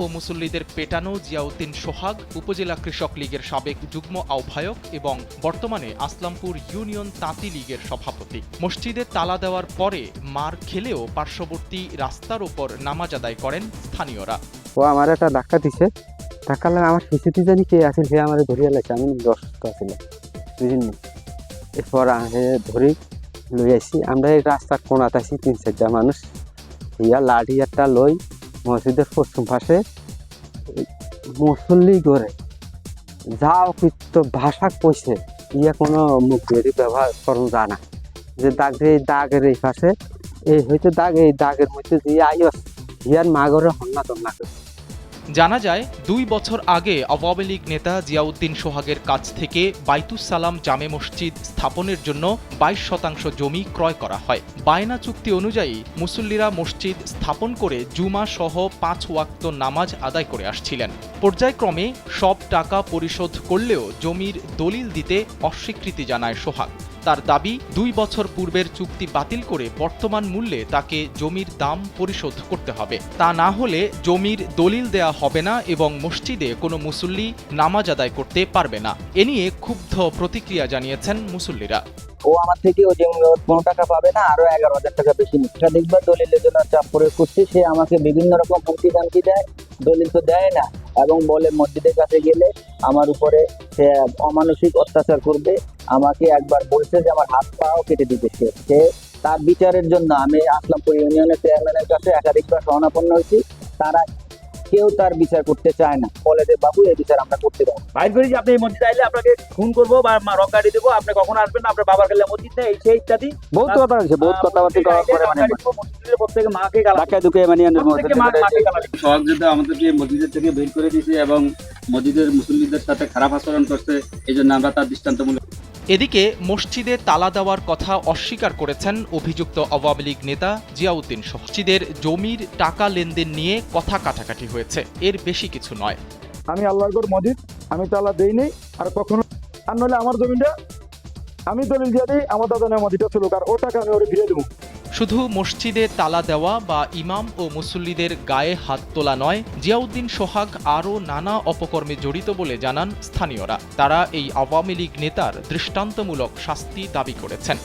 ও মুসল্লিদের পেটানো জিয়াউদ্দিন সোহাগ, উপজেলা কৃষক লীগের সাবেক যুগ্ম আহ্বায়ক এবং বর্তমানে আসলামপুর ইউনিয়ন তাঁতি লীগের সভাপতি। মসজিদে তালা দেওয়ার পরে মার খেলেও পার্শ্ববর্তী রাস্তার ওপর নামাজ আদায় করেন স্থানীয়রা। ও আমার একটা ধাক্কা দিছে। ধাক্কা আমার শিশুটি জানি কে আছে সে আমার ধরিয়া লাগছে আমি অসুস্থ আছিল বুঝিনি এরপর ধরি লই আসি আমরা এই রাস্তার কোনাতে আছি, তিন চারটা মানুষ। ইয়া লাঠি একটা লই মসজিদের পশ্চিম পাশে মুসল্লি করে যা অকৃত ভাষা কইছে, ইয়া কোনো মুখ দিয়ে ব্যবহার করুন জানা যে দাগ এই দাগের এই পাশে, এই হয়তো দাগ, এই দাগের মধ্যে যে আইস ইয়ার মাগরে হন্না তন্না করে জানা যায়, দুই বছর আগে আওয়ামী লীগ নেতা জিয়াউদ্দিন সোহাগের কাছ থেকে বাইতুস সালাম জামে মসজিদ স্থাপনের জন্য বাইশ শতাংশ জমি ক্রয় করা হয়। বায়না চুক্তি অনুযায়ী মুসল্লিরা মসজিদ স্থাপন করে জুমা সহ পাঁচ ওয়াক্ত নামাজ আদায় করে আসছিলেন। পর্যায়ক্রমে সব টাকা পরিশোধ করলেও জমির দলিল দিতে অস্বীকৃতি জানায় সোহাগ। তার দাবি, দুই বছর পূর্বের চুক্তি বাতিল করে বর্তমান মূল্যে তাকে জমির দাম পরিশোধ করতে হবে। তা না হলে জমির দলিল দেয়া হবে না এবং মসজিদে কোনো মুসল্লি নামাজ আদায় করতে পারবে না। এ নিয়ে ক্ষুব্ধ প্রতিক্রিয়া জানিয়েছেন মুসল্লিরা। ও আমার থেকে ও যেমন পনেরো টাকা পাবে না আরও এগারো হাজার টাকা বেশি নিচ্ছে। দেখবার দলিলের জন্য চাপ প্রয়োগ করছে, সে আমাকে বিভিন্ন রকম হুমকি দামকি দেয়, দলিল তো দেয় না। এবং বলে, মসজিদের কাছে গেলে আমার উপরে সে অমানসিক অত্যাচার করবে। আমাকে একবার বলছে যে আমার হাত পাও কেটে দিতে সে। তার বিচারের জন্য আমি আসলামপুর ইউনিয়নের চেয়ারম্যানের কাছে একাধিকবার শরণাপন্ন হয়েছি। তারা কেউ তার বিচার করতে চায় না। বলে যে বাবু এই বিচার আমরা করতে পারব বাইর করি যে আপনি এই মসজিদে আইলে আপনাকে খুন করব বা মা- রক গাড়ি দেবো আপনি কখন আসবেন না আপনার বাবার গেলে মসজিদ নেই এই সেই ইত্যাদি। বহুত কথা হয়েছে বহুত কথাবার্তা করার পরে মানে প্রত্যেকে মাকে গালা ধাক্কা ধুকে মানে। সোহাগ যেটা আমাদেরকে মসজিদের থেকে বের করে দিয়েছে এবং মসজিদের মুসল্লিদের সাথে খারাপ আচরণ করছে এই জন্য আমরা তার দৃষ্টান্তমূলক এদিকে মসজিদে তালা দেওয়ার কথা অস্বীকার করেছেন অভিযুক্ত আওয়ামী লীগ নেতা জিয়াউদ্দিন। মসজিদের জমির টাকা লেনদেন নিয়ে কথা কাটাকাটি হয়েছে। এর বেশি কিছু নয়। আমি আল্লাহর মজিদ আমি তালা দেই নেই আর কখনো আর নইলে আমার জমিটা আমি দলিল দিয়ে দিই, আমার দাদা নেওয়া ছিল, আর ও টাকা আমি ওরে ফিরে দেবো। শুধু মসজিদে তালা দেওয়া বা ইমাম ও মুসল্লিদের গায়ে হাত তোলা নয়, জিয়াউদ্দিন সোহাগ আরও নানা অপকর্মে জড়িত বলে জানান স্থানীয়রা। তারা এই আওয়ামী লীগ নেতার দৃষ্টান্তমূলক শাস্তি দাবি করেছেন।